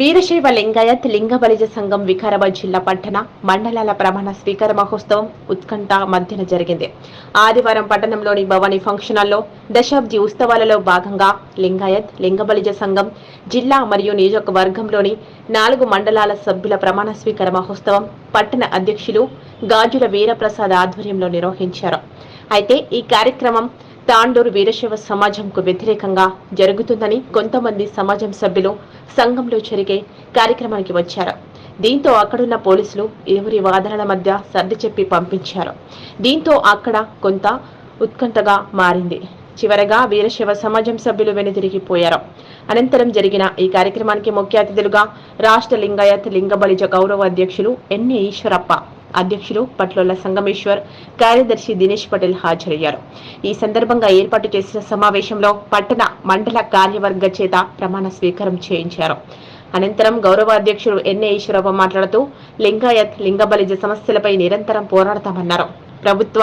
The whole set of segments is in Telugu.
వీరశైవ లింగాయత్ లింగ బలిజ సంఘం వికారాబాద్ జిల్లా పట్టణ మండలాల ప్రమాణ స్వీకార మహోత్సవం ఉత్కంఠ మధ్యన జరిగింది. ఆదివారం పట్టణంలోని భవానీ ఫంక్షన్ హాల్లో దశాబ్ది ఉత్సవాలలో భాగంగా లింగాయత్ లింగ బలిజ సంఘం జిల్లా మరియు నియోజకవర్గంలోని నాలుగు మండలాల సభ్యుల ప్రమాణ స్వీకార మహోత్సవం పట్టణ అధ్యక్షులు గాజుల వీరప్రసాద్ ఆధ్వర్యంలో నిర్వహించారు. అయితే ఈ కార్యక్రమం తాండూరు వీరశైవ సమాజంకు వ్యతిరేకంగా జరుగుతుందని కొంతమంది సమాజం సభ్యులు సంఘంలో జరిగే కార్యక్రమానికి వచ్చారు. దీంతో అక్కడున్న పోలీసులు ఇరువురి వాదనల మధ్య సర్ది చెప్పి పంపించారు. దీంతో అక్కడ కొంత ఉత్కంఠగా మారింది. చివరగా వీరశైవ సమాజం సభ్యులు వెనుదిరిగిపోయారు. అనంతరం జరిగిన ఈ కార్యక్రమానికి ముఖ్య అతిథులుగా రాష్ట్ర లింగాయత్ లింగబలిజ గౌరవ అధ్యక్షులు ఎన్ఏ ఈశ్వరప్ప అధ్యక్షులు పట్లోల సంగమేశ్వర్ కార్యదర్శి దినేష్ పటేల్ హాజరయ్యారు. ఈ సందర్భంగా ఏర్పాటు చేసిన సమావేశంలో పట్టణ మండల కార్యవర్గ చేత ప్రమాణ స్వీకారం చేయించారు. అనంతరం గౌరవ అధ్యక్షుడు ఎన్ఏ ఈశ్వరరావు మాట్లాడుతూ లింగాయత్ లింగబలిజ సమస్యలపై నిరంతరం పోరాడతామన్నారు. ప్రభుత్వ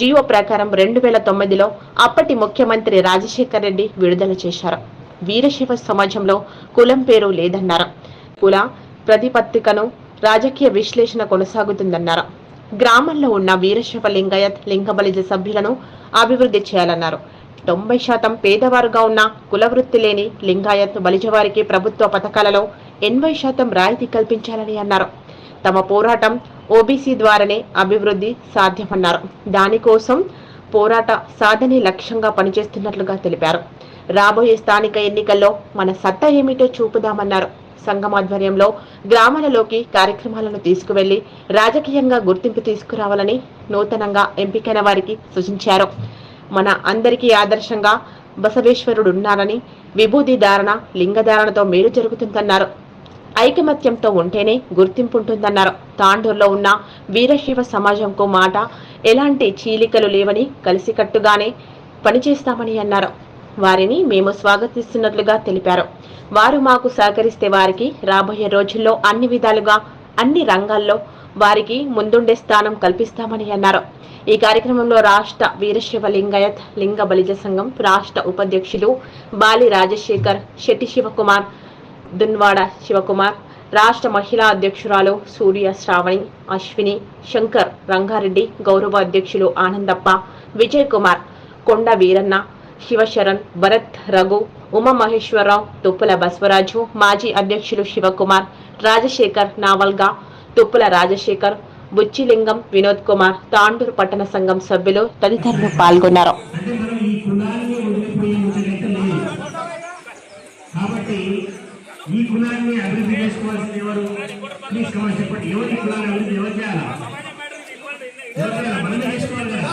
జీవో ప్రకారం రెండు వేల తొమ్మిదిలో అప్పటి ముఖ్యమంత్రి రాజశేఖర్ రెడ్డి విడుదల చేశారు. వీరశైవ సమాజంలో కులం పేరు లేదన్నారు. కుల ప్రతిపత్తికను రాజకీయ విశ్లేషణ కొనసాగుతుందన్నారు. గ్రామంలో ఉన్న వీరశైవ లింగాయత్ లింగబలిజ సభ్యులను అభివృద్ధి చేయాలన్నారు. తొంభై శాతం పేదవారుగా ఉన్న కులవృత్తి లేని లింగాయత్ బలిజవారికి ప్రభుత్వ పథకాలలో ఎనభై శాతం రాయితీ కల్పించాలని అన్నారు. తమ పోరాటం ఓబీసీ ద్వారానే అభివృద్ధి సాధ్యమన్నారు. దానికోసం పోరాట సాధనే లక్ష్యంగా పనిచేస్తున్నట్లుగా తెలిపారు. రాబోయే స్థానిక ఎన్నికల్లో మన సత్తా ఏమిటో చూపుదామన్నారు. సంఘం ఆధ్వర్యంలో గ్రామాలలోకి కార్యక్రమాలను తీసుకువెళ్ళి రాజకీయంగా గుర్తింపు తీసుకురావాలని నూతనంగా ఎంపికైన వారికి సూచించారు. మన అందరికీ ఆదర్శంగా బసవేశ్వరుడు ఉన్నారని విభూది ధారణ లింగధారణతో మేలు జరుగుతుందన్నారు. ఐకమత్యంతో ఉంటేనే గుర్తింపు ఉంటుందన్నారు తాండూరులో ఉన్న వీరశైవ సమాజంకు మాట ఎలాంటి చీలికలు లేవని కలిసికట్టుగానే పనిచేస్తామని అన్నారు. వారిని మేము స్వాగతిస్తున్నట్లుగా తెలిపారు. వారు మాకు సహకరిస్తే వారికి రాబోయే రోజుల్లో అన్ని విధాలుగా అన్ని రంగాల్లో వారికి ముందుండే స్థానం కల్పిస్తామని అన్నారు. ఈ కార్యక్రమంలో రాష్ట్ర వీరశివ లింగాయత్ లింగ బలిజ సంఘం రాష్ట్ర ఉపాధ్యక్షులు బాలి రాజశేఖర్ శెట్టి శివకుమార్ దున్వాడ శివకుమార్ రాష్ట్ర మహిళా అధ్యక్షురాలు సూర్య శ్రావణి అశ్విని శంకర్ రంగారెడ్డి గౌరవ అధ్యక్షులు ఆనందప్ప విజయ్ కుమార్ కొండ వీరన్న శివశరణ్ భరత్ రఘు ఉమామహేశ్వరరావు తుప్పుల బస్వరాజు మాజీ అధ్యక్షులు శివకుమార్ రాజశేఖర్ నావల్గా తుప్పుల రాజశేఖర్ బుచ్చిలింగం వినోద్ కుమార్ తాండూరు పట్టణ సంఘం సభ్యులు తదితరులు పాల్గొన్నారు అంటే మనం ఈ కులాన్ని వదిలిపోయి ఉంచగైతే లేదు కాబట్టి ఈ కులాన్ని అభివృద్ధి చేసుకోవాల్సింది ఎవరు ప్లీజ్ కమని చెప్పండి ఎవరు ఈ కులాన్ని అభివృద్ధి ఎవరు చేయాలా ఎవరు చేయాలా? మనమే చేసుకోవాలి కదా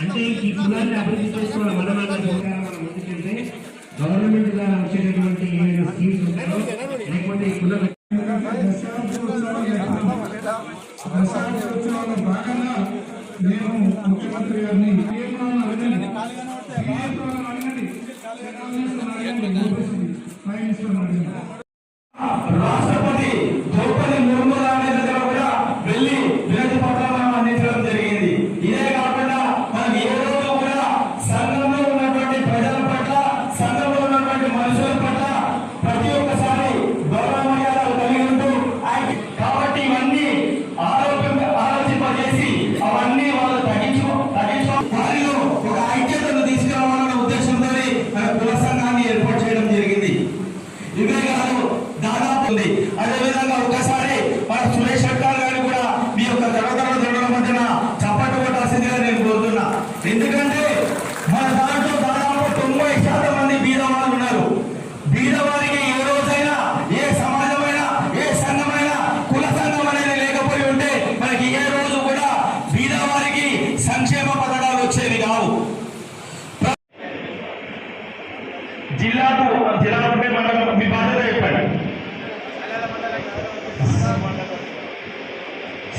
అంటే ఈ కులాన్ని అభివృద్ధి చేసుకోవడం వల్ల మన ప్రకారం మనం ముందుకెళ్తే గవర్నమెంట్ ద్వారా వచ్చేటటువంటి ఏమైనా స్కీమ్స్ ఉంటాయో లేకపోతే ఈ కులం దశాబ్దోత్సవాల భాగంగా నేను ముఖ్యమంత్రి గారిని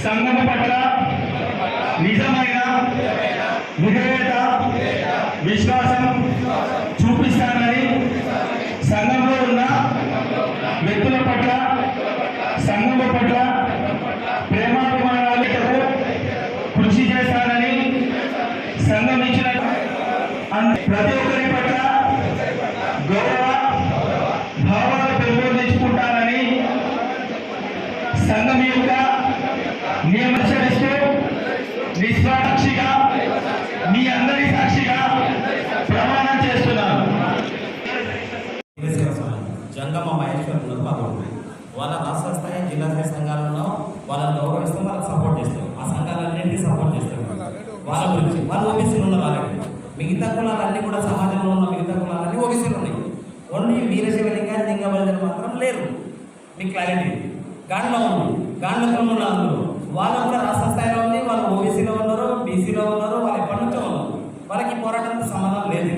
సంఘం పట్ల నిజమైన విధేయత విశ్వాసం చూపిస్తానని సంఘంలో ఉన్న వ్యక్తుల పట్ల సంఘం పట్ల ప్రేమాభిమానాలతో కృషి చేస్తానని సంఘం ఇచ్చిన ప్రతి ఒక్కరి పట్ల గౌరవ భావాలు పెంపొందించుకుంటానని యొక్క నియమనిస్తూ నిష్పాక్షిగా మీ అందరి సాక్షిగా ప్రమాణం చేస్తున్నాను. జంగమ్మ మహేశ్వరం వాళ్ళ రాష్ట్ర స్థాయి జిల్లా స్థాయి సంఘాలలో వాళ్ళని గౌరవిస్తాం వాళ్ళకి సపోర్ట్ చేస్తాం ఆ సంఘాలన్నింటినీ సపోర్ట్ చేస్తాం వాళ్ళ గురించి వాళ్ళు ఓబీసీలు ఉన్న వాళ్ళకి. మిగతా కులాలన్నీ కూడా సమాజంలో ఉన్న మిగతా కులాలన్నీ ఓబీసీలు ఉన్నాయి. ఓన్లీ వీరశివలింగా లింగబలిజలు మాత్రం లేరు. మీకు క్లారిటీ గాండ్లో ఉంది గాండ్ల కులం ఉన్న అందులో. వాళ్ళు కూడా రాష్ట్ర స్థాయిలో ఉంది వాళ్ళు ఓబీసీలో ఉన్నారు బీసీలో ఉన్నారు వాళ్ళు ఎప్పటి నుంచో ఉన్నారు. వాళ్ళకి పోరాటంతో సంబంధం లేదు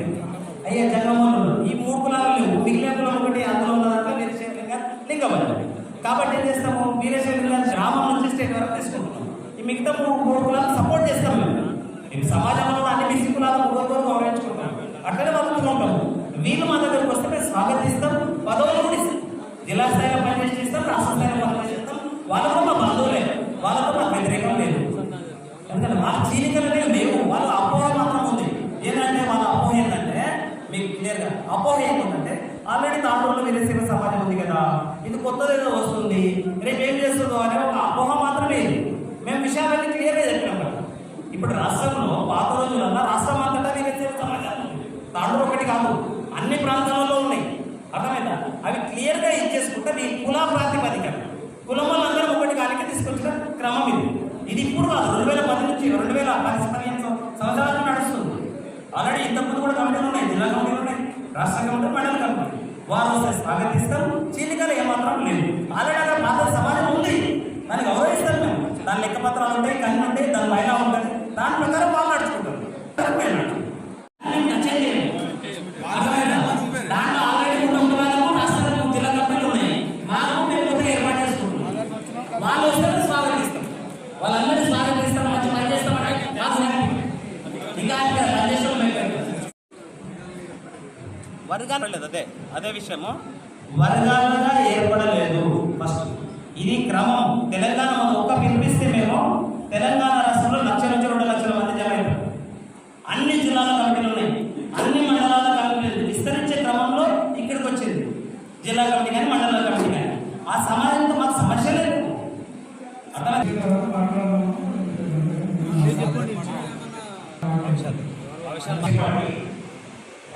అయ్యా జంగమోహన్ ఈ మూడు కులాలు లేవు. మిగిలిన కులం ఒకటి అందులో ఉన్నదంటే వీరశైవంగా లింగమని కాబట్టి ఏం చేస్తాము? వీరశైవంగా గ్రామం నుంచి స్టేట్ వరకు తీసుకుంటున్నాం. ఈ మిగతా మూడు మూడు కులాలు సపోర్ట్ చేస్తాం మేము. మేము సమాజంలో అన్ని బీసీ కులాలు ఒకరితో గౌరవించుకుంటాం. అట్లనే బతుకుతూ ఉంటాము. వీళ్ళు మా దగ్గరకు వస్తే మేము స్వాగతిస్తాం పదవులు కూడా ఇస్తాం. జిల్లా స్థాయిలో పనిచేసి ఇస్తాం రాష్ట్ర స్థాయిలో పనిచేసి ఇస్తాం. అపోహ ఏంటంటే ఆల్రెడీ దాంట్లో వీరశైవ సమాజం ఉంది కదా. ఇది కొత్తది ఏదో వస్తుంది. రేపు ఏం చేస్తుందో అనే ఒక అపోహ మాత్రమే ఇది. మేము విషయాలన్నీ క్లియర్గా చెప్పినాం కదా. ఇప్పుడు రాష్ట్రంలో పాత రోజులన్నా రాష్ట్రం అంతటా వీరశైవ సమాజం తాండూరు ఒకటి కాదు అన్ని ప్రాంతాలలో ఉన్నాయి. అర్థమైందా? అవి క్లియర్గా ఇచ్చేసుకుంటే మీ కుల ప్రాతిపదిక కులం వాళ్ళందరూ ఒకటి కాలికి తీసుకొచ్చిన క్రమం ఇది. ఇది ఇప్పుడు కాదు రెండు వేల పది నుంచి రెండు వేల పది పదిహేను సం- నడుస్తుంది. ఆల్రెడీ ఇంతకుముందు కూడా కమిటీలు ఉన్నాయి జిల్లా కమిటీలు ఉన్నాయి. రాష్ట్ర కమిటీ మండల కమిటీ వారు వస్తే స్వాగతిస్తాం చీలికలు ఏమాత్రం లేదు ఆల్రెడీ అక్కడ పాత సమాజం ఉంది. దాన్ని గౌరవిస్తాం మేము. దాని లెక్క పత్రాలు ఉంటాయి కన్ను ఉంటాయి దాని పైన ఉంటుంది దాని ప్రకారం వాళ్ళు నడుచుకుంటారు వర్గాలు లేదు అదే అదే విషయము. వర్గాలుగా ఏర్పడలేదు. ఫస్ట్ ఇది క్రమం. తెలంగాణ మనం ఒక్క పిలిపిస్తే మేము తెలంగాణ రాష్ట్రంలో లక్ష నుంచి రెండు లక్షల మంది జమ అన్ని జిల్లాల కమిటీలు ఉన్నాయి. అన్ని మండలాల కమిటీలు విస్తరించే క్రమంలో ఇక్కడికి వచ్చింది. జిల్లా కమిటీ కానీ మండల కమిటీ కానీ. ఆ సమాజంతో మాకు సమస్య లేదు.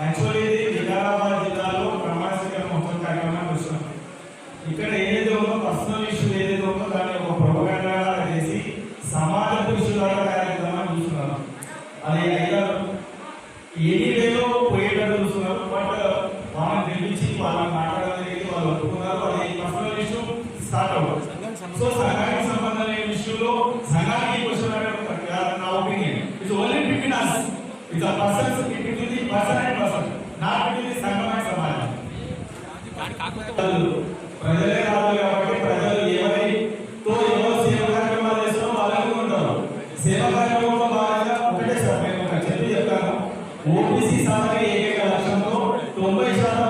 యాక్చువల్లీ ఇది వికారాబాద్ ఇక్కడ ఏదైతే ఉందో పర్సనల్ ఇష్యూ ఏదైతే ఉందో దాన్ని ఒక ప్రొపగండా చేసి సమాజపు ఇష్యూలాగా కార్యక్రమాన్ని చూస్తున్నారు అది అయినా ఎనీ వేలో పోయేటట్టు చూస్తున్నారు? బట్ వాళ్ళని పిలిపించి వాళ్ళని మాట్లాడడం జరిగింది వాళ్ళు ఒప్పుకున్నారు. అది పర్సనల్ ఇష్యూ స్టార్ట్ అవ్వదు. సో సంఘానికి సంబంధం లేని ఇష్యూలో సంఘానికి క్వశ్చన్ నా opinion it's only between us it's a person between the person and person not between the సంఘం అండ్ సమాజం. ప్రజలే రాదు కాబట్టి ప్రజలు ఎవరితో ఎవరు సేవ కార్యక్రమాలు చేస్తారో వాళ్ళకి ఉంటారు. సేవ కార్యక్రమంలో భాగంగా ఒకటే సార్ నేను చెప్పి చెప్తాను. ఓబీసీ సాధన ఏకైక లక్ష్యంతో తొంభై శాతం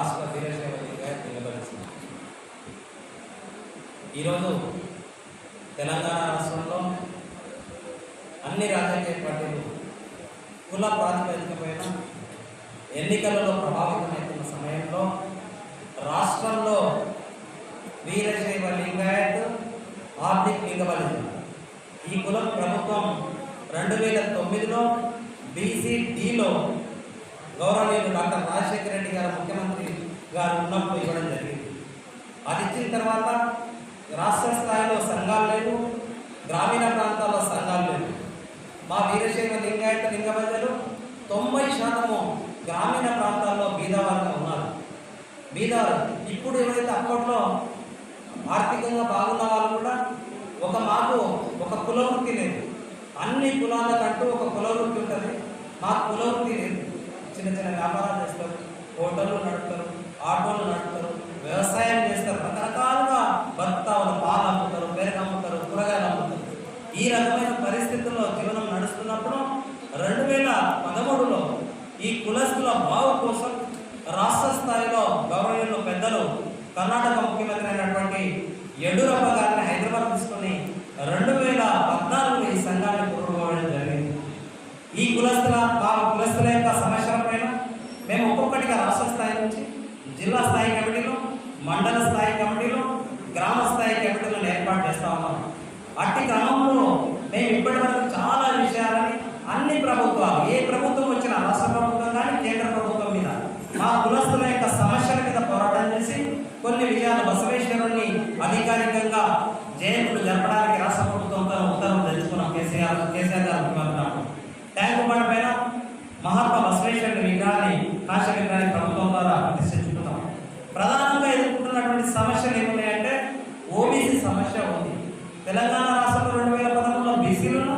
రాష్ట్ర వీరశైవగా నిలబడింది ఈరోజు తెలంగాణ రాష్ట్రంలో అన్ని రాజకీయ పార్టీలు కుల ప్రాతిపదికమైన ఎన్నికలలో ప్రభావితమవుతున్న సమయంలో రాష్ట్రంలో వీరశైవ లింగాయత్ ఆర్థిక లింగబలిజం ఈ కులం ప్రభుత్వం రెండు వేల తొమ్మిదిలో బీసీడీలో గౌరవనీయులు డాక్టర్ రాజశేఖర రెడ్డి గారు ముఖ్యమంత్రి గారు ఉన్నప్పుడు ఇవ్వడం జరిగింది. అది ఇచ్చిన తర్వాత రాష్ట్ర స్థాయిలో సంఘాలు లేవు గ్రామీణ ప్రాంతాల్లో సంఘాలు లేవు. మా వీరశైవ లింగాయత లింగ ప్రజలు తొంభై శాతము గ్రామీణ ప్రాంతాల్లో బీదవారిగా ఉన్నారు. బీద ఇప్పుడు ఏవైతే అప్పట్లో ఆర్థికంగా బాగున్న వాళ్ళు కూడా ఒక మాకు ఒక కులవృత్తి లేదు. అన్ని కులాలకంటూ ఒక కులవృత్తి ఉంటుంది. మాకు కులవృత్తి లేదు. చిన్న చిన్న వ్యాపారాలు చేస్తారు హోటళ్ళు నడుపుతారు ఆటోలు నడుపుతారు వ్యవసాయం చేస్తారు రకరకాలుగా బతుకుతారు పాలు అమ్ముతారు పెరుగు అమ్ముతారు కూరగాయలు అమ్ముతారు. ఈ రకమైన పరిస్థితుల్లో జీవనం నడుస్తున్నప్పుడు రెండు వేల పదమూడులో ఈ కులస్తుల బావు కోసం రాష్ట్ర స్థాయిలో గవర్నర్లు పెద్దలు కర్ణాటక ముఖ్యమంత్రి అయినటువంటి యడ్యూరప్ప గారిని హైదరాబాద్ తీసుకొని రెండు వేల పద్నాలుగులో ఈ సంఘాన్ని పూర్వపోవడం జరిగింది. ఈ కులస్తుల ఆ కులస్తుల యొక్క సమస్యల పైన మేము ఒక్కొక్కటిగా రాష్ట్ర స్థాయి నుంచి జిల్లా స్థాయి కమిటీలు మండల స్థాయి కమిటీలు గ్రామ స్థాయి కమిటీలను ఏర్పాటు చేస్తా ఉన్నాం. అట్టి క్రమంలో మేము ఇప్పటి వరకు చాలా విషయాలని అన్ని ప్రభుత్వాలు ఏ ప్రభుత్వం వచ్చినా రాష్ట్ర ప్రభుత్వం కానీ కేంద్ర ప్రభుత్వం మీద మా కులస్తుల యొక్క సమస్యల మీద పోరాటం చేసి కొన్ని విషయాలు బసవేశ్వరుని అధికారికంగా జయంతులు జరపడానికి రాష్ట్ర ప్రభుత్వంతో ఉత్తర్వులు తెలుసుకున్నాం కేసీఆర్ కేసీఆర్ గారు ముఖ్యమంత్రి ఉన్నప్పుడు. ట్యాంకు బండ పైన మహాత్మా బసవేశ్వరుని విగ్రహాన్ని కాశీ విగ్రహాన్ని ప్రభుత్వం ద్వారా ప్రతిష్ఠించుకున్నాం ప్రధానంగా ఎదుర్కొంటున్నటువంటి సమస్యలు ఏమున్నాయంటే ఓబీసీ సమస్య ఉంది తెలంగాణ రాష్ట్రంలో రెండు వేల పదమూడులో బీసీలను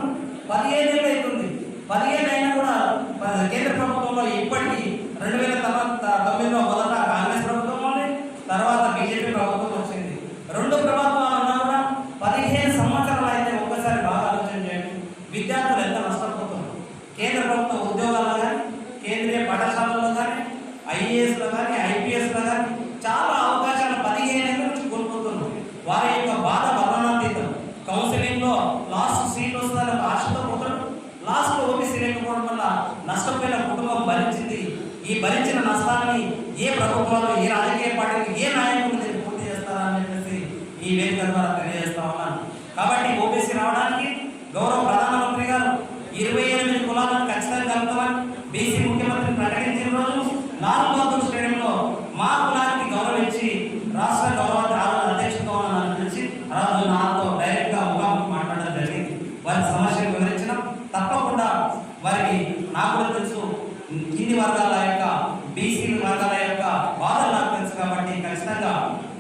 పదిహేను ఏళ్ళు అవుతుంది పదిహేను అయినా కూడా ప- కేంద్ర ప్రభుత్వంలో ఇప్పటికీ రెండు వేల తర్వాత తొమ్మిదిలో మొదట కాంగ్రెస్ ప్రభుత్వం ఉంది తర్వాత బీజేపీ ప్రభుత్వం వచ్చింది. రెండు ప్రభుత్వాలు ఉన్నా కూడా పదిహేను సంవత్సరాలు అయితే ఒక్కసారి బాగా ఆలోచన చేయండి. విద్యార్థులు ఎంత నష్టపోతున్నారు? కేంద్ర ప్రభుత్వ ఉద్యోగాల్లో కానీ కేంద్రీయ పాఠశాలలో కానీ ఐఏఎస్లో కానీ ఐపీఎస్లో కానీ చాలా అవకాశాలు పదిహేను ఏళ్ళ నుంచి కోల్పోతున్నారు. వారి యొక్క బాధ వర్ణనాతీతం కౌన్సిలింగ్లో లాస్ట్ సీట్ వస్తుందని ఒక ఆశతో పోతాడు లాస్ట్ ఓబీసీ లేకపోవడం వల్ల నష్టపోయిన కుటుంబం భరించింది. ఈ భరించిన నష్టాన్ని ఏ ప్రభుత్వాలు ఏ రాజకీయ పార్టీలు ఏ నాయకులు దీన్ని పూర్తి చేస్తారని చెప్పేసి ఈ వేదిక ద్వారా తెలియజేస్తా ఉన్నాను. కాబట్టి ఓబీసీ రావడానికి గౌరవ ప్రధానమంత్రి గారు ఇరవై ఎనిమిది కులాలను ఖచ్చితంగా కలుపుతామని బీసీ ముఖ్యమంత్రి ప్రకటించిన రోజు లాల్ బహదూర్ స్టేడియంలో మా కులానికి గౌరవించి రాష్ట్ర గౌరవ అధ్యక్షుడు అధ్యక్షతో పిలిచి ఆ రోజు నాతో డైరెక్ట్గా ముఖాముఖి మాట్లాడడం జరిగింది. వారి సమస్యలు వివరించడం తప్పకుండా వారికి నాకు తెలుసు. కింది వర్గాల యొక్క బీసీ వర్గాల యొక్క బాధలు నాకు తెలుసు కాబట్టి ఖచ్చితంగా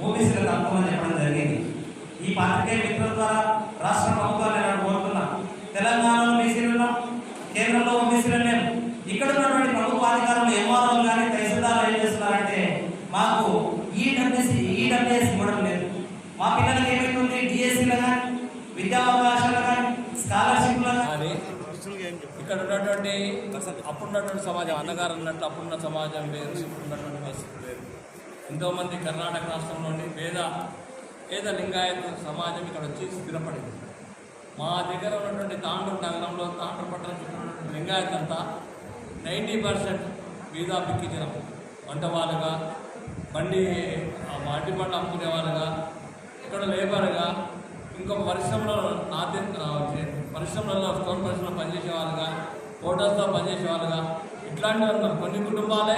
ఓబీసీలకు తప్పమని చెప్పడం జరిగింది ఈ పాత్రికేయ మిత్రుల ద్వారా రాష్ట్ర ప్రభుత్వాన్ని నేను కోరుతున్నా తెలంగాణలో బీసీలు ఉన్నాం కేంద్రంలో ఓబీసీలు లేము ఇక్కడ ఉన్నటువంటి ప్రభుత్వ అధికారులు ఎంఆర్ఓ కానీ తహసీల్దార్ ఏం చేస్తున్నారంటే మాకు ఈ డబ్ల్యూసీ ఈ డబ్ల్యూఎస్ ఇవ్వడం లేదు మా పిల్లలకి ఏమైతుంది డిఎస్సీలు కానీ విద్యా అవకాశాలు కానీ స్కాలర్షిప్లు కానీ కానీ ఇక్కడ ఉన్నటువంటి అప్పుడున్నటువంటి సమాజం అన్నగారు అన్నట్టు అప్పుడున్న సమాజం వేరు ఇప్పుడున్నటువంటి పరిస్థితి వేరు ఎంతోమంది కర్ణాటక రాష్ట్రంలోని పేద పేద లింగాయత సమాజం ఇక్కడ వచ్చి స్థిరపడింది. మా దగ్గర ఉన్నటువంటి తాండూరు నగరంలో తాండూరు పట్టణం చుట్టూ ఉన్నటువంటి లింగాయత్ అంతా నైంటీ పర్సెంట్ వీధా పిక్కించడం వంట వాళ్ళుగా బండి ఆ పంట అమ్ముకునే వాళ్ళుగా ఇక్కడ లేబర్గా ఇంకొక పరిశ్రమలో నాట్య పరిశ్రమలలో స్టోన్ పరిశ్రమలో పనిచేసే వాళ్ళుగా హోటల్స్లో పనిచేసే వాళ్ళుగా ఇట్లాంటివి ఉన్నారు కొన్ని కుటుంబాలే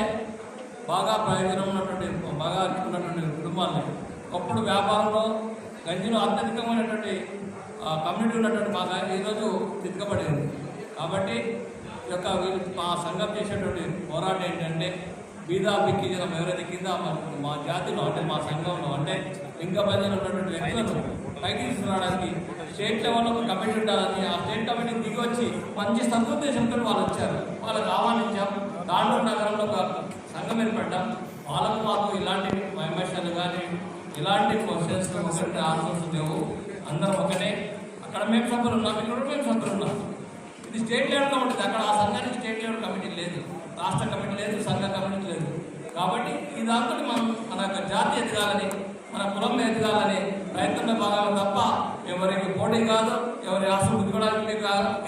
బాగా ప్రయోజనం ఉన్నటువంటి బాగా ఉన్నటువంటి కుటుంబాలే. ఒకప్పుడు వ్యాపారంలో గంజిలో అత్యధికమైనటువంటి కమ్యూనిటీ ఉన్నటువంటి బాగా ఈరోజు తిరగబడింది కాబట్టి ఈ యొక్క వీళ్ళు మా సంఘం చేసేటువంటి పోరాటం ఏంటంటే బీదా బిక్కి జనం ఎవరైతే కింద మా- మా జాతిలో అంటే మా సంఘంలో అంటే లింగ పైన ఉన్నటువంటి వ్యక్తులను పైకి తీసుకురావడానికి స్టేట్ లెవెల్లో ఒక కమిటీ ఉండాలని ఆ స్టేట్ కమిటీ దిగి వచ్చి మంచి సదుద్దేశంతో వాళ్ళు వచ్చారు. వాళ్ళకి ఆహ్వానించాం. దాంట్లో నగరంలో ఒక సంఘం ఏర్పడ్డాం. వాళ్ళకు మాకు ఇలాంటి వైమర్శలు కానీ ఇలాంటి క్వశ్చన్స్ ఒకటి ఆన్సర్స్ లేవు అందరం ఒకటే. అక్కడ మేము సభ్యులు ఉన్నాం ఇక్కడ కూడా మేము సభ్యులు ఉన్నాం. ఇది స్టేట్ లెవెల్లో ఉంటుంది. అక్కడ ఆ సంఘానికి స్టేట్ లెవెల్ కమిటీ లేదు. రాష్ట్ర కమిటీ లేదు సంఘ కమిటీ లేదు. కాబట్టి ఈ దాంతో మనం మన యొక్క జాతి ఎదగాలని మన కులం ఎదగాలని ప్రయత్నంలో భాగాలు తప్ప ఎవరికి పోటీ కాదు ఎవరి ఆశలు గుద్దుకోవడానికి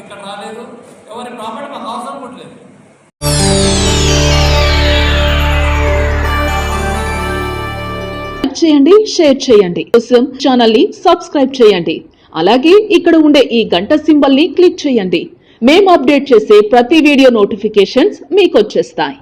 ఇక్కడ రాలేదు ఎవరి ప్రాపర్టీ మాకు అవసరం ఉండలేదు చేయండి షేర్ చేయండి. కోసం ఛానల్ని సబ్స్క్రైబ్ చేయండి. అలాగే ఇక్కడ ఉండే ఈ గంట సింబల్ని క్లిక్ చేయండి. మేము అప్డేట్ చేసే ప్రతి వీడియో నోటిఫికేషన్స్ మీకు వచ్చేస్తాయి.